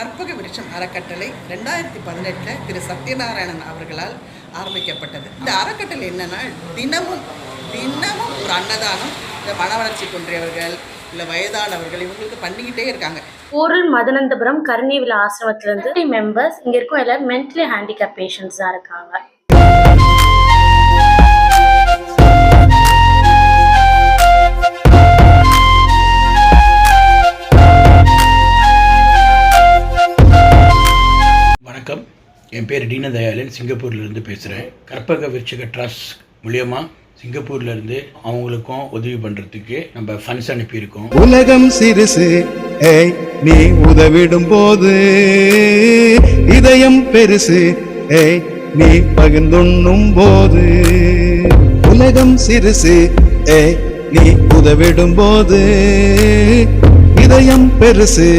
கற்பக விருட்சம் அறக்கட்டளை ரெண்டாயிரத்தி பதினெட்டில் திரு சத்யநாராயணன் அவர்களால் ஆரம்பிக்கப்பட்டது. இந்த அறக்கட்டளை என்னன்னா தினமும் தினமும் ஒரு அன்னதானம் இந்த மன வளர்ச்சி குன்றியவர்கள் இல்லை வயதானவர்கள் இவங்களுக்கு பண்ணிக்கிட்டே இருக்காங்க. ஊரல் மதனந்தபுரம் விழா ஆசிரமத்திலேருந்து மெம்பர்ஸ் இங்கே இருக்கும் எல்லாரும் மென்டலி ஹேண்டிகேப் பேஷண்ட்ஸாக இருக்காங்க. வணக்கம். என் பேர் தீனதயாளன். சிங்கப்பூர்லேருந்து பேசுகிறேன் கற்பக விருச்சக ட்ரஸ்ட் மூலியமாக சிங்கப்பூர்லேருந்து அவங்களுக்கும் உதவி பண்ணுறதுக்கு நம்ம ஃபண்ட்ஸ் அனுப்பியிருக்கோம். உலகம் சிறுசு. ஏய் நீ உதவிடும் போது இதயம் பெருசு. ஏய் நீ பகிர்ந்துண்ணும் போது. உலகம் சிறுசு. ஏய் நீ உதவிடும் போது இதயம் பெருசு.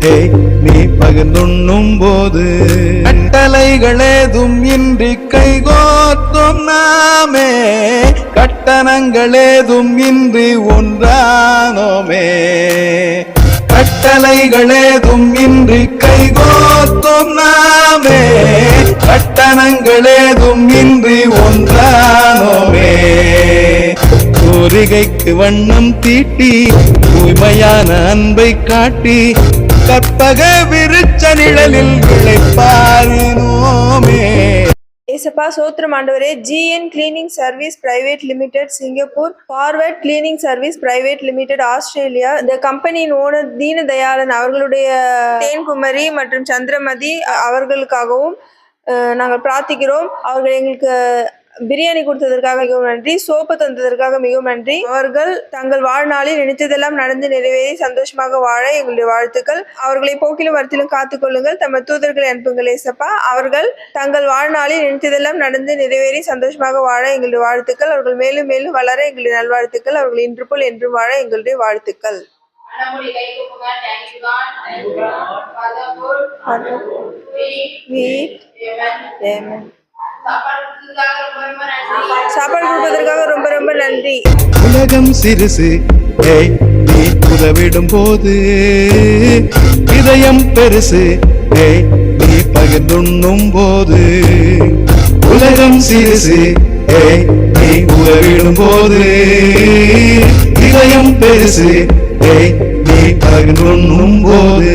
வீட்டை நீ பகிர்ந்துண்ணும் போது கட்டளைகளேதும் இன்றி கைகோத்தும் நாமே. கட்டணங்களேதும் இன்றி ஒன்றானோமே. கட்டளைகளேதும் இன்றி கைகோத்தும் நாமே. கட்டணங்களேதும் இன்றி ஒன்றானோமே. கோரிகைக்கு வண்ணம் தீட்டி தூய்மையான அன்பை காட்டி கற்பக விருச்ச நிழலில் விளைப்பாரினோமே. ஏசப்பா சோத்திரம் ஆண்டவரே GN cleaning service private limited Singapore forward cleaning service private limited Australia. இந்த கம்பெனியின் ஓனர் தீனதயாளன் அவர்களுடைய தேன்குமரி மற்றும் சந்திரமதி அவர்களுக்காகவும் நாங்கள் பிரார்த்திக்கிறோம். அவர்கள் எங்களுக்கு பிரியாணி கொடுத்ததற்காக மிகவும் நன்றி. சோப்பு தந்ததற்காக மிகவும் நன்றி. அவர்கள் தங்கள் வாழ்நாளில் நினைத்ததெல்லாம் நடந்து நிறைவேறி சந்தோஷமாக வாழ எங்களுடைய வாழ்த்துக்கள். அவர்களை போக்கிலும் வரத்திலும் காத்துக்கொள்ளுங்கள் தம்ம தூதர்களை அனுப்புங்கள் ஏசப்பா. அவர்கள் தங்கள் வாழ்நாளில் நினைத்ததெல்லாம் நடந்து நிறைவேறி சந்தோஷமாக வாழ எங்களுடைய வாழ்த்துக்கள். அவர்கள் மேலும் மேலும் வளர எங்களுடைய நல்வாழ்த்துக்கள். அவர்கள் இன்று போல் என்றும் வாழ எங்களுடைய வாழ்த்துக்கள். நம்முடைய thank you God God father good சாப்பாடு கொடுப்பதற்காக ரொம்ப ரொம்ப நன்றி. உலகம் சிறுசு நீ உதவிடும் போது இதயம் பெருசு நீ பகிர்ந்துண்ணும் போது உலகம் சிறுசு நீ உதவிடும் போது இதயம் பெருசு நீ பகிர்ந்துண்ணும் போது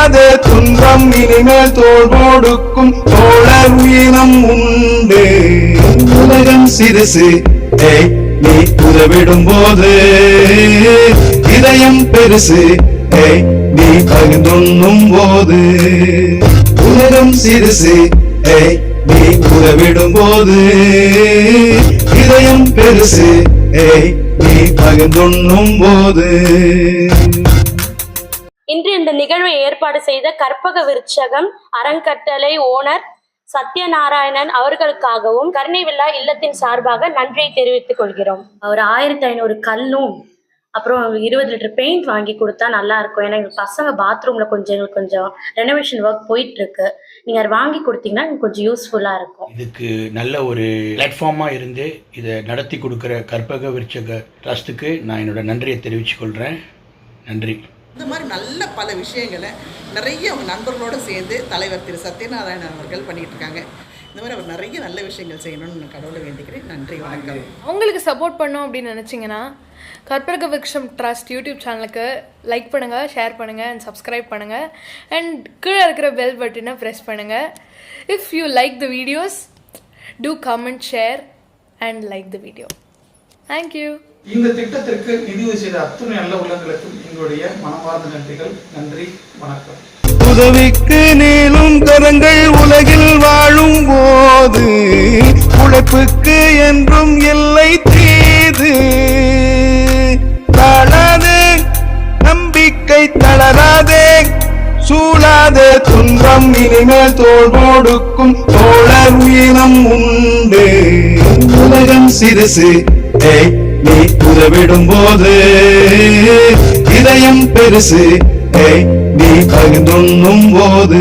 சூழாதே துன்பம் இனிமேல் தோல் கொடுக்கும் தோழர் உயிரம் உண்டு. உலகம் சிறுசு. நீ உதவிடும் போது இதயம் பெருசு. நீ பகிர்ந்துண்ணும் போது உலகம் சிறுசு. நீ உதவிடும் போது இதயம் பெருசு. நீ பகிர்ந்துண்ணும் போது இந்த நிகழ்வை ஏற்பாடு செய்த கற்பக விருட்சகம் அறங்கட்டளை ஓனர் சத்யநாராயணன் அவர்களுக்காகவும் கருணைவில்லா இல்லத்தின் சார்பாக நன்றியை தெரிவித்துக் கொள்கிறோம். ஒரு ஆயிரத்தி ஐநூறு கல்லும் அப்புறம் இருபது லிட்டர் பெயிண்ட் வாங்கி கொடுத்தா நல்லா இருக்கும். ஏன்னா எங்க பசங்க பாத்ரூம்ல கொஞ்சம் எங்களுக்கு கொஞ்சம் ரெனோவேஷன் ஒர்க் போயிட்டு இருக்கு நீங்க அதை வாங்கி கொடுத்தீங்கன்னா எனக்கு கொஞ்சம் யூஸ்ஃபுல்லா இருக்கும். இதுக்கு நல்ல ஒரு பிளாட்ஃபார்மாக இருந்து இதை நடத்தி கொடுக்குற கற்பக விருட்சக ட்ரஸ்ட்டுக்கு நான் என்னோட நன்றியை தெரிவித்துக் கொள்கிறேன் நன்றி. இந்த மாதிரி நல்ல பல விஷயங்களை நிறைய அவங்க நண்பர்களோடு சேர்ந்து தலைவர் திரு சத்யநாராயணன் அவர்கள் பண்ணிகிட்டு இருக்காங்க. இந்த மாதிரி அவர் நிறைய நல்ல விஷயங்கள் செய்யணும்னு நான் கடவுளை வேண்டிக்கிறேன். நன்றி வணக்கம். அவங்களுக்கு சப்போர்ட் பண்ணோம் அப்படின்னு நினச்சிங்கன்னா கற்பக விக்ஷம் ட்ரஸ்ட் யூடியூப் சேனலுக்கு லைக் பண்ணுங்கள் ஷேர் பண்ணுங்கள் அண்ட் சப்ஸ்கிரைப் பண்ணுங்கள் அண்ட் கீழே இருக்கிற பெல் பட்டனை ப்ரெஸ் பண்ணுங்கள் if you like the videos do comment share and like the video thank you இந்த திட்டத்திற்கு நிதியுதவி செய்த அத்துணை நல்ல உள்ளங்களுக்கும் எங்களுடைய மனமார்ந்த நன்றிகள். நன்றி வணக்கம். உதவிக்கு நீளும் கரங்கள் உலகில் வாழும் போது உழைப்புக்கு என்றும் இல்லை தீது. தளது நம்பிக்கை தளராதே சூழாதே துன்பம் இனிமேல் தோல் கொடுக்கும் தோழர் உயிரம் உண்டு. உலகம் சிறுசு. ஏய் நீ உதவிடும் போது இதயம் பெருசு. நீ பகிர்ந்துண்ணும் போது